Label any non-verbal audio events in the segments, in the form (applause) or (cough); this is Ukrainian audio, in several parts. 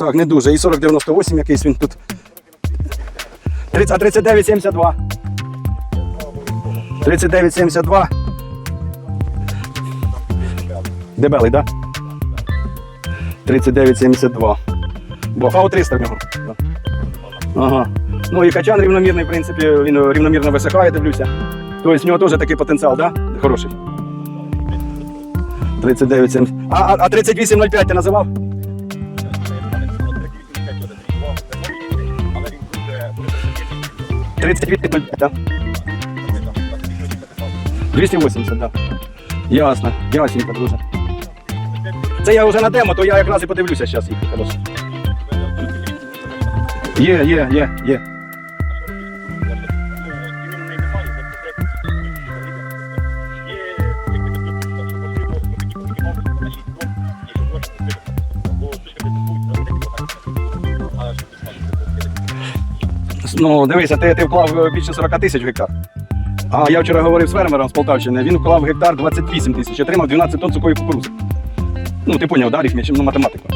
Так, не дуже. І 4098 якийсь він тут. 30, а 3972. 3972. Дебелий, так? Да? 3972. Бо фау 300 в нього. Ага. Ну і качан рівномірний, в принципі, він рівномірно висихає, дивлюся. Тобто в нього теж такий потенціал? Да? Хороший. 39,70. А, а, а 38,05 ти називав? Тридцять вісім, так? 280, так. Ясно, ясненько, друже. Це я вже на демо, то я якраз і подивлюся зараз їх. Є, є, є, є. Ну, дивися, ти, ти вклав е, більше 40 тисяч гектар. А я вчора говорив з фермером з Полтавщини, він вклав гектар 28 тисяч, отримав 12 тонн сухої кукурузи. Ну, ти поняв, да, рифмі, ну, математику.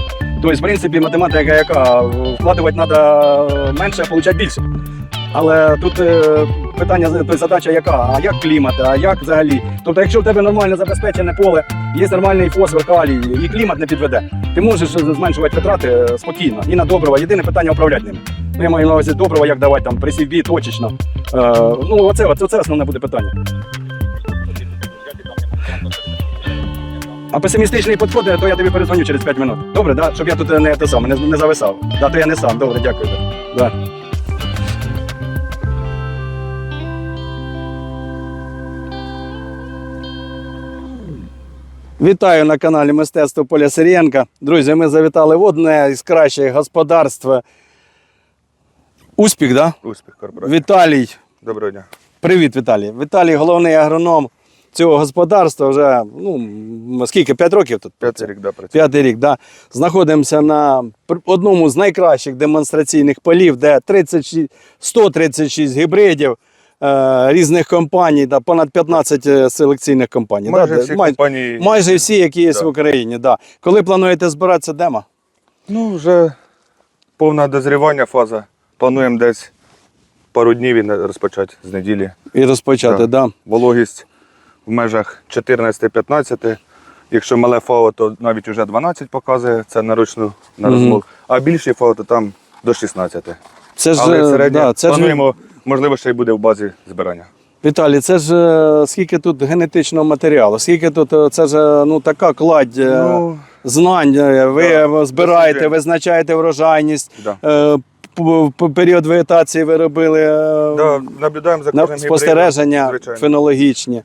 Тобто, в принципі, математика яка вкладувати треба менше, а отримати більше. Але тут е, питання, тобто задача яка? А як клімат, а як взагалі? Тобто, якщо в тебе нормально забезпечене поле, є нормальний фосфор, калій, і клімат не підведе, ти можеш зменшувати витрати е, спокійно і на добрива. Єдине питання управляти ними. Ну, я маю на увазі добрива, як давати там присівбі, точечно. Е, ну, оце, оце, оце основне буде питання. А песимістичний підход, то я тобі перезвоню через 5 минут. Добре, да? щоб я тут не, те саме, не, не зависав. Да, то я не сам. Добре, дякую. Да. Вітаю на каналі Мистецтво Поля Сирієнка. Друзі, ми завітали в одне із кращих господарств. Успіх, да? Успіх корпорації. Віталій. Доброго дня. Привіт, Віталій. Віталій головний агроном цього господарства вже ну, скільки? 5 років тут? П'ятий рік да, працює. П'ятий рік, да. Знаходимося на одному з найкращих демонстраційних полів, де 36, 136 гібридів різних компаній, да, понад 15 е, селекційних компаній. Майже да, всі май- компанії. майже всі, які є Да. в Україні. Да. Коли плануєте збиратися демо? Ну, вже повне дозрівання фаза. Плануємо десь пару днів і розпочати з неділі. І розпочати, Да. да. Вологість в межах 14-15. Якщо мале фао, то навіть вже 12 показує, це наручну на Мгм. розмов. А більші фао, то там до 16. Це ж, Але е, да, це ж плануємо, можливо, ще й буде в базі збирання. Віталій, це ж е, скільки тут генетичного матеріалу, скільки тут е, це ж е, ну, така кладь Ну, знань. Ви Да, збираєте, дослідження. визначаєте врожайність. да. Період вегетації ви робили Да, наблюдаємо за кожним спостереження гібридом, фенологічні.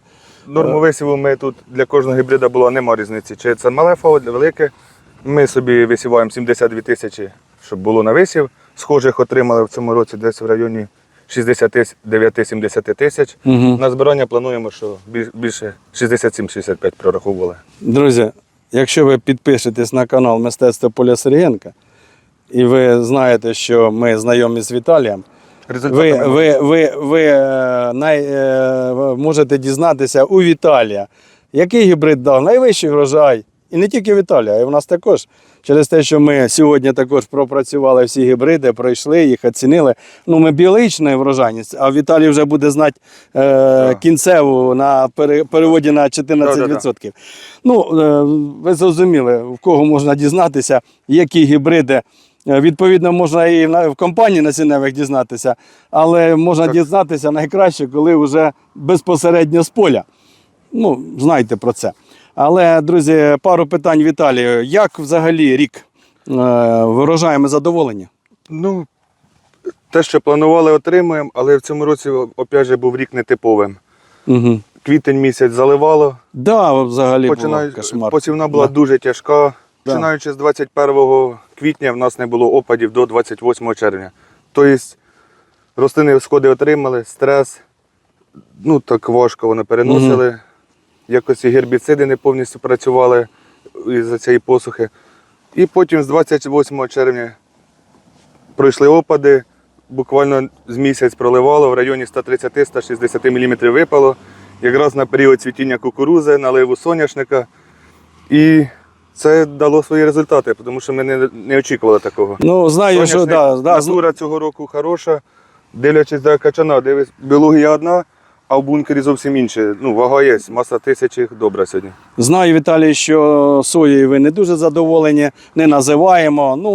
Норму висіву ми тут для кожного гібрида було нема різниці. Чи це мале фао, велике. Ми собі висіваємо 72 тисячі, щоб було на висів. Схожих отримали в цьому році десь в районі 69-70 тисяч. Угу. На збирання плануємо, що біль- більше 67-65 прораховували. Друзі, якщо ви підпишетесь на канал Мистецтво Поля Сергієнка, і ви знаєте, що ми знайомі з Віталієм, ви, ви, ви, ви е, най, е, ви можете дізнатися у Віталія, який гібрид дав найвищий врожай. І не тільки Віталія, а й в нас також. Через те, що ми сьогодні також пропрацювали всі гібриди, пройшли їх, оцінили. Ну, ми біологічну врожайність, а в Віталій вже буде знати е, кінцеву на переводі на 14%. Ну, е, ви зрозуміли, в кого можна дізнатися, які гібриди. Е, Відповідно, можна і в компанії насінневих дізнатися, але можна Так. дізнатися найкраще, коли вже безпосередньо з поля. Ну, знайте про це. Але, друзі, пару питань Віталію. Як взагалі рік е, врожаємо задоволені? Ну, те, що планували, отримуємо, але в цьому році опять же був рік нетиповим. Угу. Квітень місяць заливало, Да, взагалі Починаю, було кошмар. посівна була Да. дуже тяжка. Да. Починаючи з 21 квітня в нас не було опадів до 28 червня. Тобто рослини сходи отримали, стрес, ну так важко вони переносили. Якось і гербіциди не повністю працювали із-за цієї посухи. І потім з 28 червня пройшли опади, буквально з місяць проливало, в районі 130-160 мм випало. Якраз на період цвітіння кукурузи, наливу соняшника. І Це дало свої результати, тому що ми не, не очікували такого. Ну, знаю, що да, да, натура цього року хороша. Дивлячись до качана, дивись, біологія одна, а в бункері зовсім інше. Ну, вага є, маса тисячі добра сьогодні. знаю, Віталій, що соєю ви не дуже задоволені, не називаємо. Ну,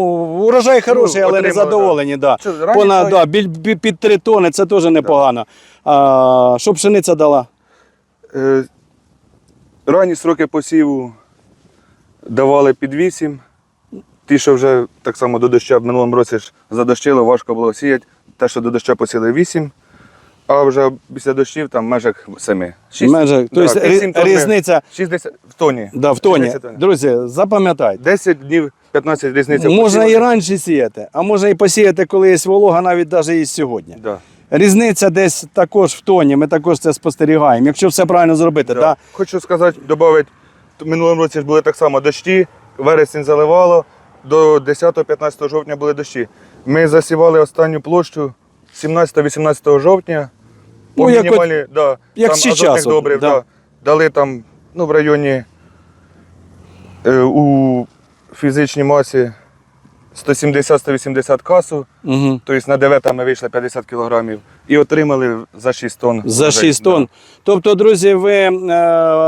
урожай хороший, але не отримали, задоволені. Да. Що, рані Понад, да, біль- бі- під 3 тони це теж непогано. А, що пшениця дала? Е, ранні сроки посіву давали під 8. Ті, що вже так само до доща в минулому році ж задощило, важко було сіяти. Те, що до доща посіли 8, а вже після дощів там в межах 7. Межах, тобто рі- різниця 60 в тоні. да, в тоні. 60 тонн. Друзі, запам'ятайте. 10 днів, 15 різниця. Можна і раніше сіяти, а можна і посіяти, коли є волога, навіть навіть і сьогодні. Да. Різниця десь також в тоні, ми також це спостерігаємо. Якщо все правильно зробити, Да. да. Хочу сказати, додати, в минулому році ж були так само дощі, вересень заливало, до 10-15 жовтня були дощі. Ми засівали останню площу 17-18 жовтня. Ну, По як да, як там сейчас азотних добрив, да. да. дали там ну, в районі е, у фізичній масі 170-180 касу, Угу. тобто на 9 ми вийшли 50 кілограмів і отримали за 6 тонн. За 6 тонн. Тобто, друзі, ви е,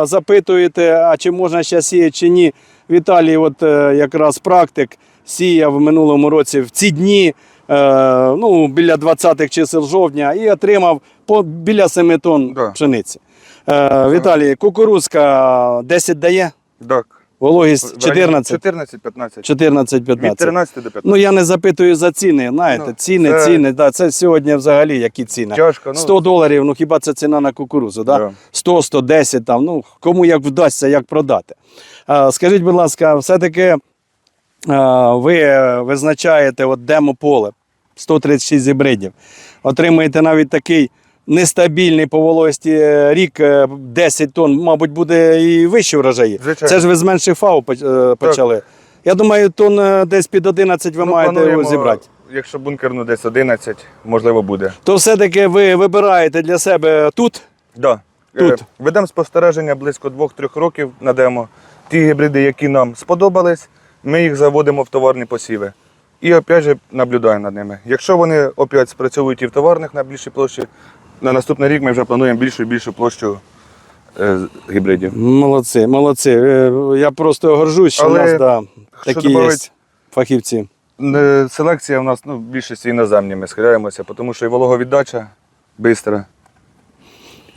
запитуєте, а чи можна ще сіяти, чи ні. Віталій, от е, якраз практик, сіяв в минулому році в ці дні, ну, біля 20-х чисел жовтня, і отримав по, біля 7 тонн Да. пшениці. Е, Віталій, кукурузка 10 дає, Так. вологість 14, 14-15. 14-15. Від 13 до 15. Ну я не запитую за ціни. Знаєте, Ну, ціни, це- ціни. Да, це сьогодні взагалі які ціни. Тяжко, ну. 100 доларів, ну хіба це ціна на кукурузу? Да? Да. 100, 110 там, ну кому як вдасться, як продати. А, скажіть, будь ласка, все-таки а, ви визначаєте от демо-поле 136 гібридів, отримуєте навіть такий нестабільний по вологості е, рік е, 10 тонн, мабуть, буде і вищі врожаї. Звичайно. Це ж ви з менших фау е, почали. Я думаю, тонн е, десь під 11 ви Ну, маєте його зібрати. Якщо бункер ну, десь 11, можливо, буде. То все-таки ви вибираєте для себе тут. Да. Тут. Е, Ведемо спостереження близько 2-3 років на демо. Ті гібриди, які нам сподобались, ми їх заводимо в товарні посіви. І опять же наблюдаємо над ними. Якщо вони опять спрацьовують і в товарних на більшій площі, на наступний рік ми вже плануємо більшу і більшу площу е, гібридів. Молодці, молодці. Е, Я просто горжусь, що Але у нас да, такі є фахівці. Е, Селекція у нас ну, в більшості іноземні ми схиляємося, тому що і вологовіддача швидка.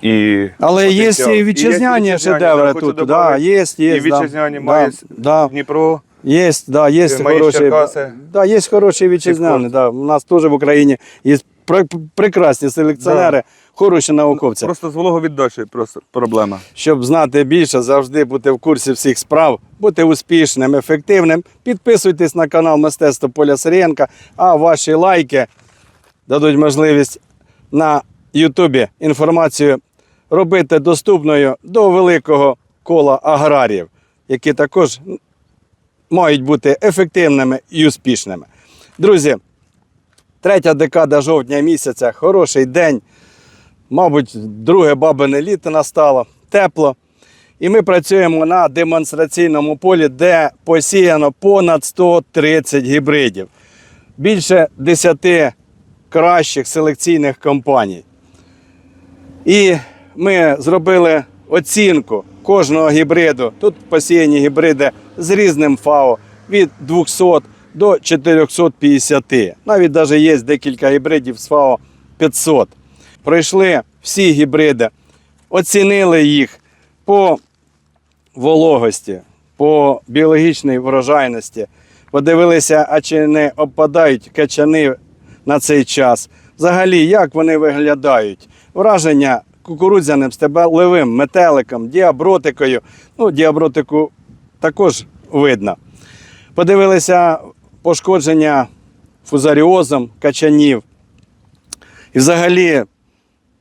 І Але є і вітчизняні шедеври тут. Да, є, є, І вітчизняні да, має да, Дніпро. Є, да, є мої хороші, Черкаси. да, є хороші вітчизняні. Да. У нас теж в Україні є пр- прекрасні селекціонери, хороші науковці. Просто з вологовіддачею просто проблема. Щоб знати більше, завжди бути в курсі всіх справ, бути успішним, ефективним. Підписуйтесь на канал Мистецтво Поля Сирієнка, а ваші лайки дадуть можливість на Ютубі інформацію робити доступною до великого кола аграріїв, які також мають бути ефективними і успішними. Друзі, третя декада жовтня місяця, хороший день. Мабуть, друге бабине літо настало, тепло. І ми працюємо на демонстраційному полі, де посіяно понад 130 гібридів. Більше 10 кращих селекційних компаній. І ми зробили оцінку кожного гібриду. Тут посіяні гібриди з різним ФАО від 200 до 450. Навіть навіть є декілька гібридів з ФАО 500. Пройшли всі гібриди, оцінили їх по вологості, по біологічній врожайності, подивилися, а чи не обпадають качани на цей час. Взагалі, як вони виглядають? Враження кукурудзяним стебелевим метеликом, діабротикою. Ну, діабротику також видно. Подивилися пошкодження фузаріозом качанів. І взагалі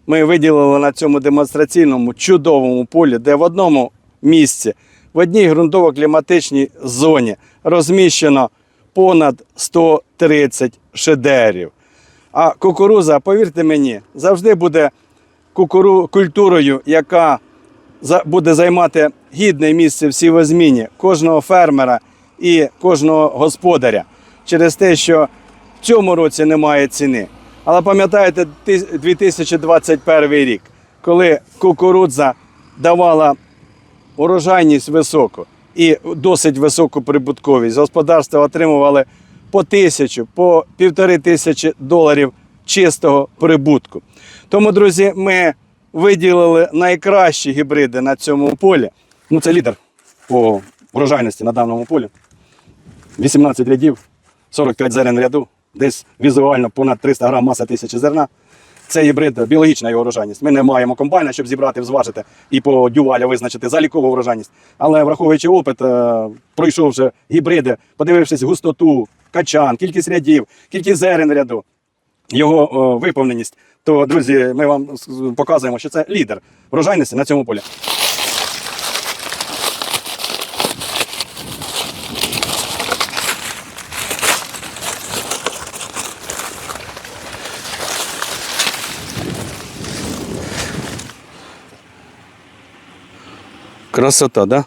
ми виділили на цьому демонстраційному чудовому полі, де в одному місці, в одній ґрунтово-кліматичній зоні розміщено понад 130 шедерів. А кукуруза, повірте мені, завжди буде кукуру, культурою, яка буде займати гідне місце в сівозміні кожного фермера і кожного господаря через те, що в цьому році немає ціни. Але пам'ятаєте 2021 рік, коли кукурудза давала урожайність високу і досить високу прибутковість. Господарства отримували по тисячу, по півтори тисячі доларів чистого прибутку. Тому, друзі, ми виділили найкращі гібриди на цьому полі. Ну, це лідер по урожайності на даному полі. 18 рядів, 45 зерен ряду, десь візуально понад 300 грам маса тисячі зерна. Це гібрид, біологічна його урожайність. Ми не маємо комбайна, щоб зібрати, взважити і по дюваля визначити залікову урожайність. Але враховуючи опит, е, пройшовши гібриди, подивившись густоту, качан, кількість рядів, кількість зерен ряду, його виповненість, то, друзі, ми вам показуємо, що це лідер врожайності на цьому полі. Красота, да?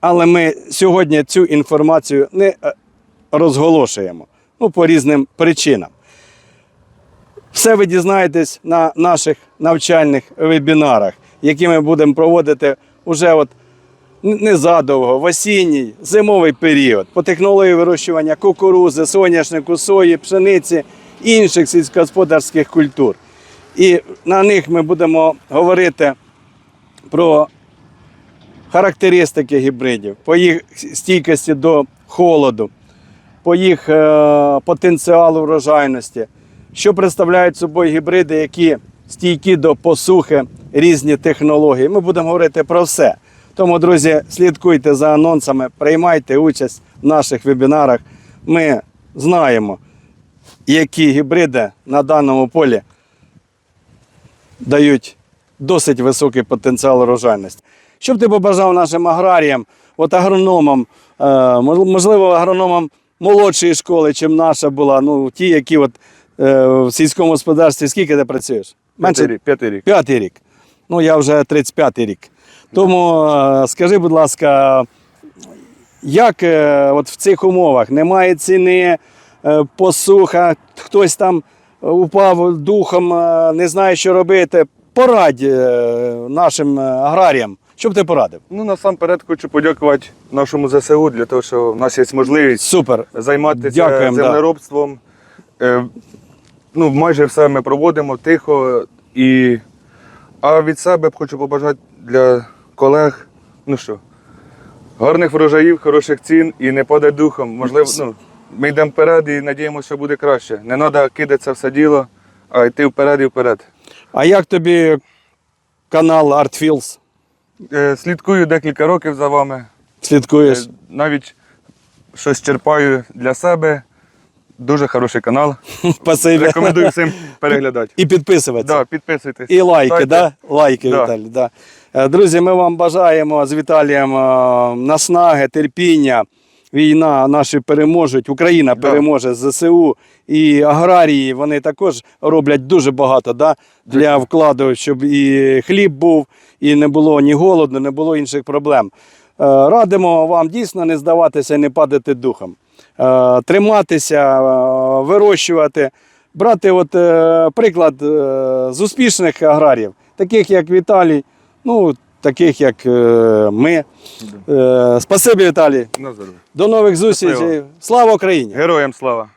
Але ми сьогодні цю інформацію не е, розголошуємо. Ну, по різним причинам. Все ви дізнаєтесь на наших навчальних вебінарах, які ми будемо проводити уже от незадовго, в осінній, зимовий період по технології вирощування кукурузи, соняшнику, сої, пшениці, інших сільськогосподарських культур. І на них ми будемо говорити про характеристики гібридів, по їх стійкості до холоду, по їх е, потенціалу врожайності, що представляють собою гібриди, які стійкі до посухи, різні технології. Ми будемо говорити про все. Тому, друзі, слідкуйте за анонсами, приймайте участь в наших вебінарах. Ми знаємо, які гібриди на даному полі дають досить високий потенціал урожайності. Що б ти побажав нашим аграріям, от агрономам, е, можливо, агрономам молодшої школи, чим наша була, ну ті, які от, в сільському господарстві, скільки ти працюєш? Рік. П'ятий рік. П'ятий рік. Ну, я вже 35-й рік. Тому е, скажи, будь ласка, як е, от в цих умовах немає ціни, е, посуха, хтось там упав духом, е, не знає, що робити. Порадь е, нашим е, аграріям. Що б ти порадив? Ну, насамперед хочу подякувати нашому ЗСУ для того, що в нас є можливість Супер. займатися Дякуємо, землеробством. Е, ну, майже все ми проводимо тихо. І... А від себе хочу побажати для колег, ну що, гарних врожаїв, хороших цін і не падай духом. Можливо, ну, ми йдемо вперед і надіємося, що буде краще. Не треба кидатися все діло, а йти вперед і вперед. А як тобі канал ArtFields? Е, слідкую декілька років за вами. Слідкуєш? Е, Навіть щось черпаю для себе. Дуже хороший канал. (laughs) Спасибі. Рекомендую всім (laughs) переглядати. І підписуватися. Да, підписуйтесь. І лайки, ставте. да? Лайки, Да. Віталій. Да. Е, Друзі, ми вам бажаємо з Віталієм е, наснаги, терпіння. Війна наші переможуть, Україна Да. переможе ЗСУ і аграрії. Вони також роблять дуже багато да, для вкладу, щоб і хліб був, і не було ні голоду, не було інших проблем. Е, Радимо вам дійсно не здаватися і не падати духом. Е, Триматися, е, вирощувати, брати от, е, приклад з успішних аграрів, таких як Віталій, ну, таких як ми. Спасибі, Віталій. До нових зустрічей. Слава Україні! Героям слава!